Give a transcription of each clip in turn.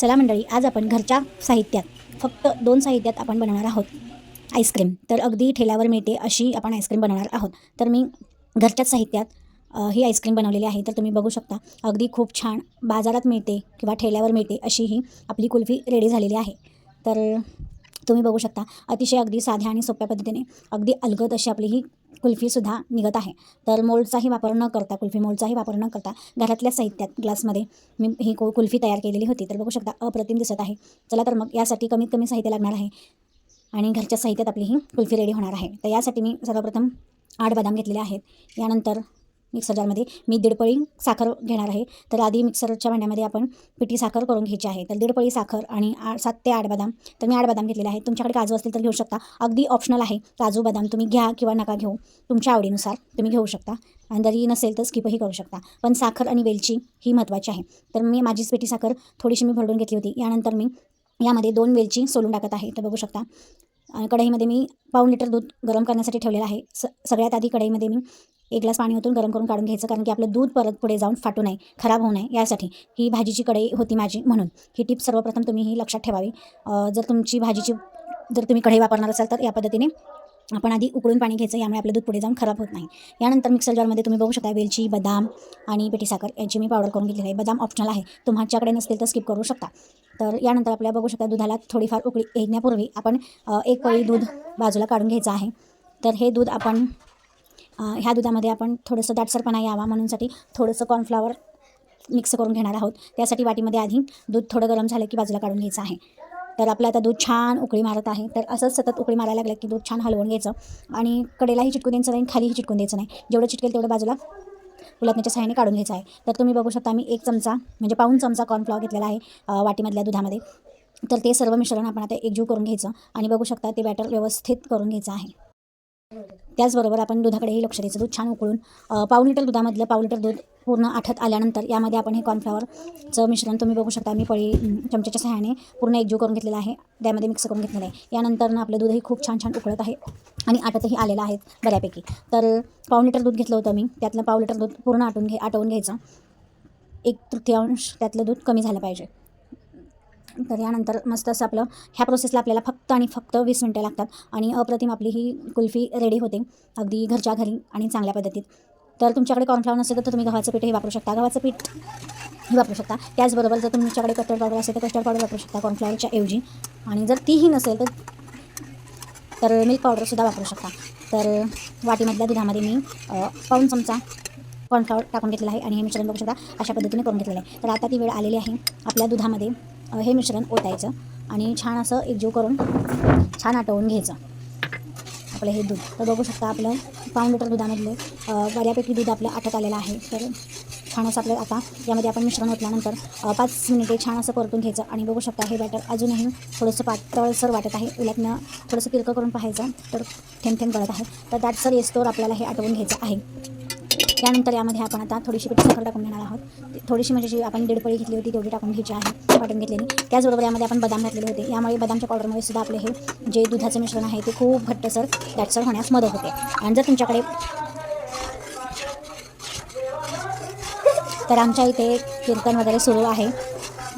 चला मंडळी आज आपण घरच्या साहित्यात फक्त दोन साहित्यात आपण बनवणार आहोत आईस्क्रीम. तर अगदी ठेल्यावर मिळते अशी आपण आईस्क्रीम बनवणार आहोत. तर मी घरच्याच साहित्यात ही आईस्क्रीम बनवलेली आहे. तर तुम्ही बघू शकता अगदी खूप छान बाजारात मिळते किंवा ठेल्यावर मिळते अशी ही आपली कुल्फी रेडी झालेली आहे. तर तुम्ही बघू शकता अतिशय अगदी साध्या आणि सोप्या पद्धतीने अगदी अलगद अशी आपली ही कुल्फीसुद्धा निघत आहे. तर मोल्डचाही वापर न करता कुल्फी मोल्डचाही वापर न करता घरातल्या साहित्यात ग्लासमध्ये मी ही को कुल्फी तयार केलेली होती. तर बघू शकता अप्रतिम दिसत आहे. चला तर मग यासाठी कमीत कमी साहित्य लागणार आहे. आणि घरच्या साहित्यात आपली ही कुल्फी रेडी होणार आहे. तर यासाठी मी सर्वप्रथम आठ बदाम घेतलेले आहेत. यानंतर मिक्सर जारमध्ये मी दीडपळी साखर घेणार आहे. तर आधी मिक्सरच्या भांड्यामध्ये आपण पिठी साखर करून घ्यायची आहे. तर दीडपळी साखर आणि सात ते आठ बदाम. तर मी आठ बदाम घेतलेले आहे तुमच्याकडे काजू असतील तर घेऊ शकता. अगदी ऑप्शनल आहे. काजू बदाम तुम्ही घ्या किंवा नका घेऊ. तुमच्या आवडीनुसार तुम्ही घेऊ शकता. आणि जरी नसेल तर स्किपही करू शकता. पण साखर आणि वेलची ही महत्त्वाची आहे. तर मी माझीच पिठी साखर थोडीशी मी भरडून घेतली होती. यानंतर मी यामध्ये दोन वेलची सोलून टाकत आहे. तर बघू शकता. कढईमध्ये मी पाऊण लिटर दूध गरम करण्यासाठी ठेवलेलं आहे. स सगळ्यात आधी कढईमध्ये मी एक ग्लास पाणी ओतून गरम करून काढून घ्यायचं कारण की आपलं दूध परत पुढे जाऊन फाटू नये खराब होऊ नये यासाठी. ही भाजीची कढई होती माझी म्हणून. ही टिप सर्वप्रथम तुम्ही ही लक्षात ठेवावी. जर तुमची भाजीची जर तुम्ही कढई वापरणार असाल तर या पद्धतीने आपण आधी उकळून पाणी घ्यायचं यामुळे आपलं दूध पुढे जाऊन खराब होत नाही. यानंतर मिक्सर जारमध्ये तुम्ही बघू शकता वेलची बदाम आणि पिठी साखर यांची मी पावडर करून घेतलेली आहे. बदाम ऑप्शनल आहे. तुमच्याकडे नसतील तर स्किप करू शकता. तर यानंतर आपल्याला बघू शकता दुधाला थोडीफार उकळी येण्यापूर्वी आपण एक पळी दूध बाजूला काढून घ्यायचं आहे. तर हे दूध आपण ह्या दुधामध्ये आपण थोडंसं दाटसरपणा यावा म्हणूनसाठी थोडंसं कॉर्नफ्लावर मिक्स करून घेणार आहोत. त्यासाठी वाटीमध्ये आधी दूध थोडं गरम झालं की बाजूला काढून घ्यायचं आहे. तर आपलं आता दूध छान उकळी मारत आहे. तर असंच सतत उकळी मारायला लागलं की दूध छान हलवून घ्यायचं आणि कडेलाही चिटकून द्यायचं नाही खालीही चिटकून द्यायचं नाही. जेवढं चिटकेल तेवढं बाजूला उलटण्याच्या सहाय्याने काढून घ्यायचं आहे. तर तुम्ही बघू शकता मी एक चमचा म्हणजे पाऊण चमचा कॉर्नफ्लॉवर घेतलेला आहे वाटीमधल्या दुधामध्ये. तर ते सर्व मिश्रण आपण आता एकजीव करून घ्यायचं आणि बघू शकता ते बॅटर व्यवस्थित करून घ्यायचं आहे. त्याचबरोबर आपण दुधाकडेही लक्ष द्यायचं दूध छान उकळून पाऊ लिटर दुधामधलं पाऊण लिटर दूध पूर्ण आठत आल्यानंतर यामध्ये आपण हे कॉर्नफ्लॉवरचं मिश्रण तुम्ही बघू शकता. मी पळी चमच्याच्या सहाय्याने पूर्ण एकजीव करून घेतलेलं आहे. त्यामध्ये मिक्स करून घेतलेलं आहे. यानंतरनं आपलं दूधही खूप छान छान उकळत आहे आणि आटतही आलेलं आहे बऱ्यापैकी. तर पाव लिटर दूध घेतलं होतं मी. त्यातलं पाव लिटर दूध पूर्ण आटून घे आटवून घ्यायचं. एक तृतीयांश त्यातलं दूध कमी झालं पाहिजे. तर यानंतर मस्त असं आपलं ह्या प्रोसेसला आपल्याला फक्त आणि फक्त वीस मिनटं लागतात आणि अप्रतिम आपली ही कुल्फी रेडी होते. अगदी घरच्या घरी आणि चांगल्या पद्धतीत. तर तुमच्याकडे कॉर्नफ्लावर नसेल तर तुम्ही गव्हाचं पीठही वापरू शकता. गव्हाचं पीठ हे वापरू शकता. त्याचबरोबर जर तुमच्याकडे कस्टर्ड पावडर असेल तर कस्टर्ड पावडर वापरू शकता कॉर्नफ्लावरच्या ऐवजी. आणि जर तीही नसेल तर तर मिल्क पावडरसुद्धा वापरू शकता. तर वाटीमधल्या दुधामध्ये मी पाऊन चमचा कॉर्नफ्लावर टाकून घेतलेला आहे आणि हे मिश्रण बघू शकता अशा पद्धतीने करून घेतलेलं आहे. तर आता ती वेळ आलेली आहे आपल्या दुधामध्ये हे मिश्रण ओतायचं आणि छान असं एकजीव करून छान आटवून घ्यायचं. आपलं हे दूध. तर बघू शकता आपलं पाऊण लिटर दुधामधले बऱ्यापैकी दूध आपलं आटत आलेलं आहे. तर छान असं आपलं आता यामध्ये आपण मिश्रण ओतल्यानंतर पाच मिनिटे छान असं परतून घ्यायचं आणि बघू शकता हे बॅटर अजूनही थोडंसं पातळसर वाटत आहे. उलटनं थोडंसं तिरकं करून पाहायचं तर थेंब थेंब गळत आहे. तर दाटसर येस्तोवर आपल्याला हे आटवून घ्यायचं आहे. त्यानंतर यामध्ये आपण आता थोडीशी पिठी साखर टाकून घेणार आहोत. ती- थोडीशी म्हणजे जी आपण दीड पळी घेतली होती तेवढी टाकून घ्यायची आहे वाटून घेतलेली. त्याचबरोबर यामध्ये आपण बदाम घातलेले होते. यामुळे बदामच्या पावडरमध्ये सुद्धा आपले हे जे दुधाचं मिश्रण आहे ते खूप घट्टसर दाटसर होण्यास मदत होते. आणि जर तुमच्याकडे तर आमच्या इथे कीर्तन वगैरे सुरू आहे.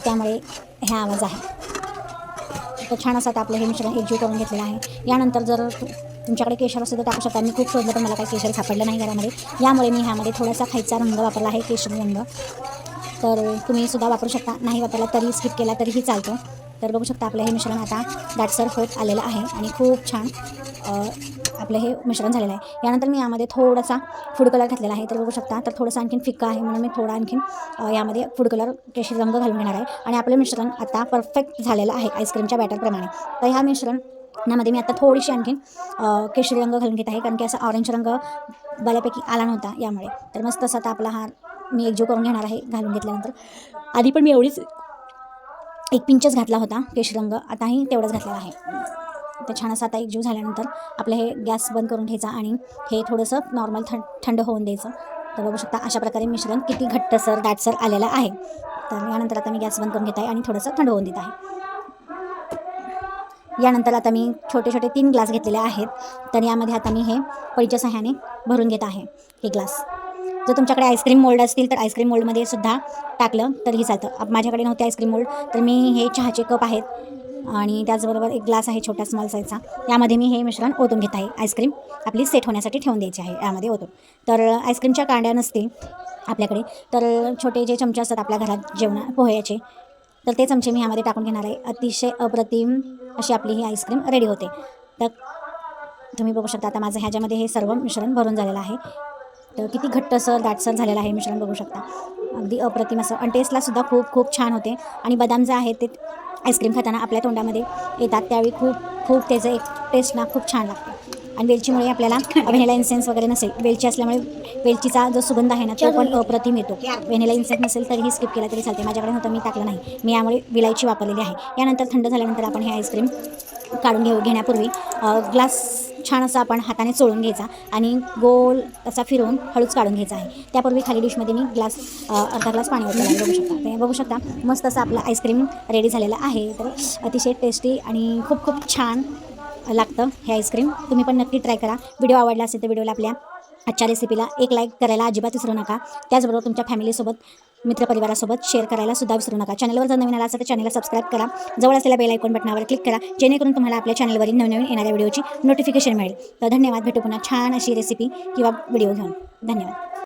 त्यामुळे हे आवाज आहे. तर छान असं आता आपलं हे मिश्रण एकजीव करून घेतलेलं आहे. यानंतर जर तुमच्याकडे केशर असेल तर टाकू शकता मी खूप शोधलं पण मला काही केशर सापडलं नाही घरामध्ये. यामुळे मी ह्यामध्ये थोडासा खायचा रंग वापरला आहे केशरी रंग. तर तुम्ही सुद्धा वापरू शकता. नाही वापरला तरी स्किप केला तरीही चालतो. तर बघू शकता आपलं हे मिश्रण आता दाटसर होत आलेलं आहे आणि खूप छान आपलं हे मिश्रण झालेलं आहे. यानंतर मी यामध्ये थोडासा फूड कलर घातलेला आहे. तर बघू शकता तर थोडंसं आणखीन फिक्का आहे म्हणून मी थोडा आणखीन यामध्ये फूड कलर केशरी रंग घालून घेणार आहे. आणि आपलं मिश्रण आता परफेक्ट झालेलं आहे आईस्क्रीमच्या बॅटरप्रमाणे तर ह्या मिश्रण मध्ये मी आता थोडीशी आणखीन केशरी रंग घालून घेत आहे कारण की असा ऑरेंज रंग बऱ्यापैकी आला नव्हता यामुळे. तर मस्त असा आता आपला हा मी एकजीव करून घेणार आहे घालून घेतल्यानंतर. आधी पण मी एवढीच एक पिंचच घातला होता केशरी रंग. आताही तेवढंच घातलेला आहे. तर छान असं आता एकजीव झाल्यानंतर आपलं हे गॅस बंद करून घ्यायचा आणि हे थोडंसं नॉर्मल थं थंड होऊन द्यायचं. तर बघू शकता अशा प्रकारे मिश्रण किती घट्टसर दाटसर आलेलं आहे. तर यानंतर आता मी गॅस बंद करून घेत आहे आणि थोडंसं थंड होऊन देत आहे. यानंतर आता मी छोटे छोटे तीन ग्लास घेतलेले आहेत. तर यामध्ये आता मी हे पळीच्या सहाय्याने भरून घेत आहे हे ग्लास. जर तुमच्याकडे आईस्क्रीम मोल्ड असतील तर आईस्क्रीम मोल्डमध्ये सुद्धा टाकलं तरीही चालतं. माझ्याकडे नव्हते आईस्क्रीम मोल्ड तर मी हे चहाचे कप आहेत आणि त्याचबरोबर एक ग्लास आहे छोटा स्मॉल साईजचा. यामध्ये मी हे मिश्रण ओतून घेत आहे. आईस्क्रीम आपली सेट होण्यासाठी ठेवून द्यायची आहे यामध्ये ओतून. तर आईस्क्रीमच्या कांड्या नसतील आपल्याकडे तर छोटे जे चमचे असतात आपल्या घरात जेवणा पोह्याचे तर ते चमचे मी यामध्ये टाकून घेणार आहे. अतिशय अप्रतिम अशी आपली ही आईस्क्रीम रेडी होते. तर तुम्ही बघू शकता आता माझं ह्याच्यामध्ये हे सर्व मिश्रण भरून झालेलं आहे. तर किती घट्टसर दाटसर झालेलं आहे मिश्रण बघू शकता. अगदी अप्रतिम असं. आणि टेस्टलासुद्धा खूप खूप छान होते. आणि बदाम जे आहे ते आईस्क्रीम खाताना आपल्या तोंडामध्ये येतात. त्यावेळी खूप खूप त्याचं एक टेस्ट ना खूप छान लागते. आणि वेलचीमुळे आपल्याला व्हेनिला इन्सेन्स वगैरे नसेल. वेलची असल्यामुळे वेलचीचा जो सुगंध आहे ना तो पण अप्रतिम येतो. व्हेनिला इन्सेन्स नसेल तरीही स्किप केला तरी चालते माझ्याकडे नव्हतं मी टाकलं नाही. मी यामुळे विलायची वापरलेली आहे. यानंतर थंड झाल्यानंतर आपण हे आईस्क्रीम काढून घेऊ घेण्यापूर्वी ग्लास छान असा आपण हाताने चोळून घ्यायचा आणि गोल असा फिरवून हळूच काढून घ्यायचा आहे. त्यापूर्वी खाली डिशमध्ये मी ग्लास अर्धा ग्लास पाणी ओतलेलं बघू शकता. ते बघू शकता मस्त असं आपलं आईस्क्रीम रेडी झालेलं आहे. तर अतिशय टेस्टी आणि खूप खूप छान लागतं हे आईस्क्रीम. तुम्ही पण नक्की ट्राय करा. व्हिडिओ आवडला असेल तर व्हिडिओला आपल्या आजच्या रेसिपीला एक लाईक करायला अजिबात विसरू नका. त्याचबरोबर तुमच्या फॅमिलीसोबत मित्रपरिवारासोबत शेअर करायला सुद्धा विसरू नका. चॅनलवर जर नवीन आला असेल तर चॅनलला सबस्क्राईब करा. जवळ असलेल्या बेल आयकॉन बटनावर क्लिक करा. जेणेकरून तुम्हाला आपल्या चॅनलवरील नवीन नवीन येणाऱ्या व्हिडिओची नोटिफिकेशन मिळेल. तर धन्यवाद. भेटू पुन्हा छान अशी रेसिपी किंवा व्हिडिओ घेऊन. धन्यवाद.